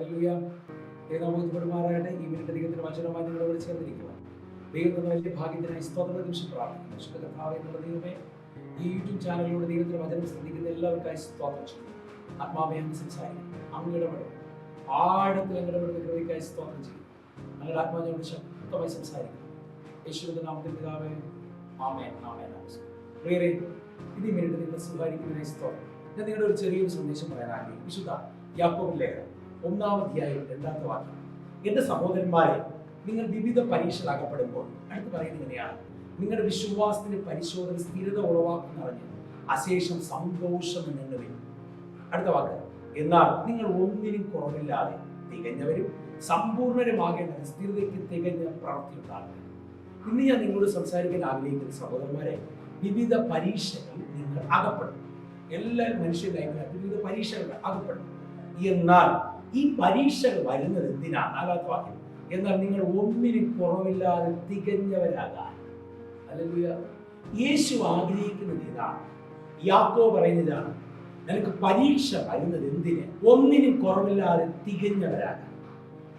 Hallelujah. ദൈവനാമത്തിൽപ്പെടുമാറാകട്ടെ ഈ minute ദൈവത്തിന്റെ വചനമായി നിങ്ങളോട് ചേർന്നിരിക്കുക ദൈവം തന്ന വലിയ ഭാഗ്യത്തിനായി സ്തോത്ര നിമിഷം പ്രാർത്ഥിക്കുന്നു വിശുദ്ധ ദൈവമേ ഈ യൂട്യൂബ് ചാനലിലൂടെ ദൈവത്തിന്റെ വചനം ശ്രദ്ധിക്കുന്ന എല്ലാവർക്കായി സ്തോത്രം ചെയ്യും ആത്മാവെ അങ്ങ് സംസാരിക്കും. അങ്ങ് ഇടപെടും. ആഴത്തിൽ അങ്ങ് ഇടപെടുന്ന കൃതിക്കായി സ്തോത്രം ചെയ്യും. ഞങ്ങളുടെ ആത്മാവിനോട് ശക്തമായി സംസാരിക്കും. യേശുവിന്റെ നാമത്തിൽ പിതാവേ ആമേൻ ആമേൻ. പ്രിയരേ ഇത് ഈ മിനിറ്റ് നിങ്ങൾ സംസാരിക്കുന്നതിനായി സ്തോത്രം. ഞാൻ നിങ്ങളുടെ ഒരു ചെറിയൊരു സന്ദേശം പറയാൻ ആഗ്രഹിക്കും വിശുദ്ധ യാക്കോബ് ലേഖനം. ഒന്നാമധ്യായം രണ്ടാമത്തെ വാക്യം എന്റെ സഹോദരന്മാരെ നിങ്ങൾ വിവിധ പരീക്ഷകൾ അകപ്പെടുമ്പോൾ അടുത്ത് പറയുന്നത് ഇങ്ങനെയാണ്. നിങ്ങളുടെ വിശ്വാസത്തിന് പരിശോധന സ്ഥിരത ഉളവാക്കുന്നറിഞ്ഞ് അശേഷം സന്തോഷം എന്നുവരും അടുത്ത വാക്ക് എന്നാൽ നിങ്ങൾ ഒന്നിനും കുറവില്ലാതെ തികഞ്ഞവരും സമ്പൂർണരുമാകേണ്ടത് സ്ഥിരതയ്ക്ക് തികഞ്ഞ പ്രവൃത്തി ഉണ്ടാകുക ഇന്ന് ഞാൻ നിങ്ങളോട് സംസാരിക്കാൻ ആഗ്രഹിക്കുന്ന സഹോദരന്മാരെ വിവിധ പരീക്ഷകൾ നിങ്ങൾ അകപ്പെടും. എല്ലാ മനുഷ്യ വിവിധ പരീക്ഷകൾ അകപ്പെടും. എന്നാൽ ഈ പരീക്ഷകൾ വരുന്നത് എന്തിനാ? നാലാമത്തെ വാക്യം. എന്നാൽ നിങ്ങൾ ഒന്നിനും കുറവില്ലാതെ തികഞ്ഞവരാകാൻ. അല്ലെങ്കിൽ യേശു ആഗ്രഹിക്കുന്നത് ഇതാണ്. യാക്കോ പറയുന്നതാണ് നിനക്ക് പരീക്ഷ വരുന്നത് എന്തിന്? ഒന്നിനും കുറവില്ലാതെ തികഞ്ഞവരാകാൻ.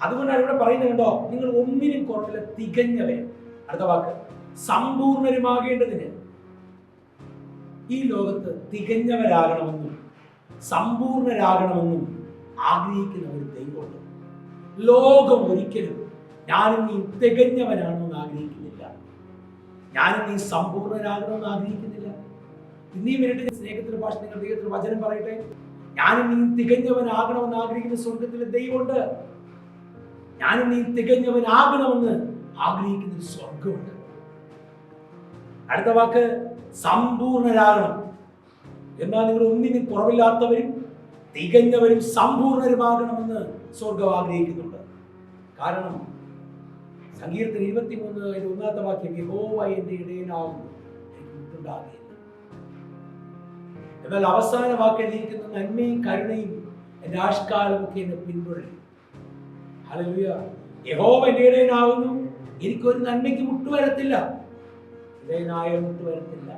അതുകൊണ്ടാണ് ഇവിടെ പറയുന്നത് കണ്ടോ? നിങ്ങൾ ഒന്നിനും കുറവില്ല തികഞ്ഞവർ അടുത്ത വാക്ക്. സമ്പൂർണരുമാകേണ്ടതിന്. ഈ ലോകത്ത് തികഞ്ഞവരാകണമെന്നും സമ്പൂർണരാകണമെന്നും ആഗ്രഹിക്കുന്ന ഒരു ദൈവമുണ്ട്. ലോകം ഒരിക്കലും ഞാനും നീ തികഞ്ഞവനാണെന്ന് ആഗ്രഹിക്കുന്നില്ല. ഞാനും നീ സമ്പൂർണരാകണമെന്ന് ആഗ്രഹിക്കുന്നില്ല. ഇന്നീ മിനിറ്റ് സ്നേഹത്തിന്റെ ഭാഷ നിങ്ങൾ ദൈവത്തിന് വചനം പറയട്ടെ. ഞാനും നീ തികഞ്ഞവനാകണമെന്ന് ആഗ്രഹിക്കുന്ന സ്വർഗത്തിലെ ദൈവമുണ്ട്. ഞാനും നീ തികഞ്ഞവനാകണമെന്ന് ആഗ്രഹിക്കുന്ന ഒരു സ്വർഗമുണ്ട് അടുത്ത വാക്ക് സമ്പൂർണരാകണം. എന്നാൽ നിങ്ങൾ ഒന്നിനും കുറവില്ലാത്തവരും തികഞ്ഞവരും സമ്പൂർണരുമാകണമെന്ന് സ്വർഗം ആഗ്രഹിക്കുന്നുണ്ട്. കാരണം സങ്കീർത്തന ഇരുപത്തിമൂന്ന് അതിന്റെ ഒന്നാമത്തെ വാക്യം യഹോവ എന്റെ ഇടയനാകുന്നു. എന്നാൽ അവസാന വാക്ക് എഴുതിയിരിക്കുന്ന നന്മയും കരുണയും എന്റെ ആഷ്കാലമൊക്കെ എന്നെ പിന്തുടരും. യഹോവ എന്റെ ഇടയനാകുന്നു. എനിക്കൊരു നന്മയ്ക്ക് മുട്ടുവരത്തില്ല ഇടയനായ മുട്ടുവരത്തില്ല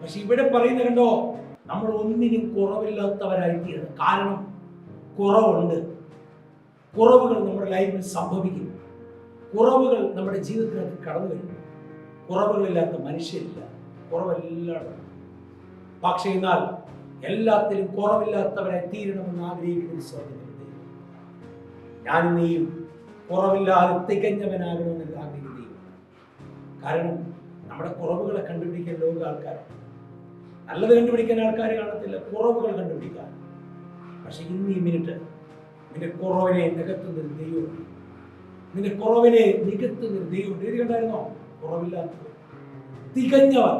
പക്ഷെ ഇവിടെ പറയുന്ന കണ്ടോ? നമ്മൾ ഒന്നിനും കുറവില്ലാത്തവരായിത്തീരുന്നു. കാരണം കുറവുണ്ട്. കുറവുകൾ നമ്മുടെ ലൈഫിൽ സംഭവിക്കും. കുറവുകൾ നമ്മുടെ ജീവിതത്തിലേക്ക് കടന്നു വരും. കുറവുകളില്ലാത്ത മനുഷ്യരില്ല. കുറവെല്ലാം പക്ഷേ എന്നാൽ എല്ലാത്തിലും കുറവില്ലാത്തവരായി തീരണമെന്ന് ആഗ്രഹിക്കുന്ന ഒരു ഞാൻ നീയും കുറവില്ലാതെ തികഞ്ഞവനാകണമെന്ന് ആഗ്രഹിക്കുകയും കാരണം നമ്മുടെ കുറവുകളെ കണ്ടുപിടിക്കാൻ ലോക ആൾക്കാരാണ് നല്ലത് കണ്ടുപിടിക്കാൻ ആൾക്കാർ കാണത്തില്ല. കുറവുകൾ കണ്ടുപിടിക്കാൻ. പക്ഷെ ഇന്ന് ഈ മിനിറ്റ് നിന്റെ കുറവിനെ നികത്തുന്ന ഒരു ദൈവമുണ്ട്. നിന്റെ കുറവിനെ നികത്തുന്ന ദൈവം എഴുതി കണ്ടായിരുന്നോ? കുറവില്ലാത്തത് തികഞ്ഞവർ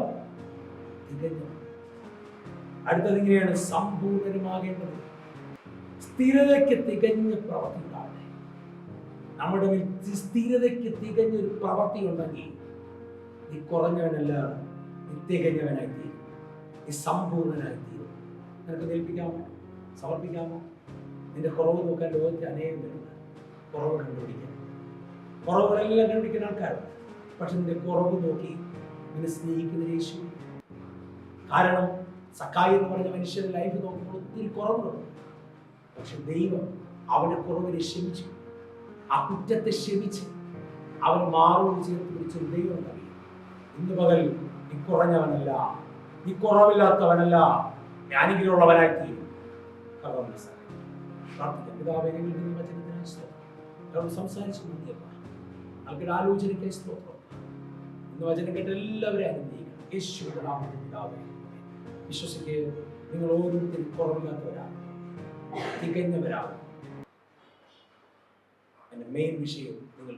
തികഞ്ഞവർ അടുത്തത് ഇങ്ങനെയാണ് സ്ഥിരതയ്ക്ക് തികഞ്ഞ പ്രവൃത്തി ഉണ്ടാകട്ടെ നമ്മുടെ സ്ഥിരതയ്ക്ക് തികഞ്ഞൊരു പ്രവൃത്തി ഉണ്ടെങ്കിൽ നീ കുറഞ്ഞവനല്ല നീ തികഞ്ഞവനായി തീരും നീ സമ്പൂർണനായി നിനക്ക് ഏൽപ്പിക്കാമോ? സമർപ്പിക്കാമോ? നിന്റെ കുറവ് നോക്കാൻ ലോകത്തെ അനേകം പേരുണ്ട്. കുറവ് കണ്ടുപിടിക്കാൻ. കുറവുകളെല്ലാം കണ്ടുപിടിക്കുന്ന ആൾക്കാരുണ്ട്. പക്ഷെ നിന്റെ കുറവ് നോക്കി നിന്നെ സ്നേഹിക്കുന്ന യേശു. കാരണം സക്കായി എന്ന് പറഞ്ഞ മനുഷ്യന്റെ ലൈഫ് നോക്കുമ്പോൾ ഒത്തിരി കുറവുകളുണ്ട് പക്ഷെ ദൈവം അവന്റെ കുറവിനെ ക്ഷമിച്ചു. ആ കുറ്റത്തെ ക്ഷമിച്ച് അവൻ മാറുകയും ചേർത്ത് പിടിച്ചൊരു ദൈവം ഉണ്ടായി ഇന്ന് പകൽ നീ കുറഞ്ഞവനല്ല. നീ കുറവില്ലാത്തവനല്ല. ഞാനിങ്ങനെയുള്ളവനാക്കി യേശുവിന്റെ നാമത്തിൽ നിങ്ങൾ ഓരോരുത്തരും കുറവില്ലാത്തവരാണ്. മെയിൻ വിഷയം നിങ്ങൾ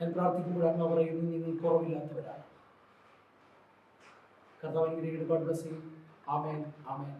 ഞാൻ പ്രാർത്ഥിക്കുമ്പോൾ അമ്മ പറയുന്നു നിങ്ങൾ കുറവില്ലാത്തവരാണ്. കർത്താവ് അനുഗ്രഹിക്കട്ടെ. God bless you. Amen amen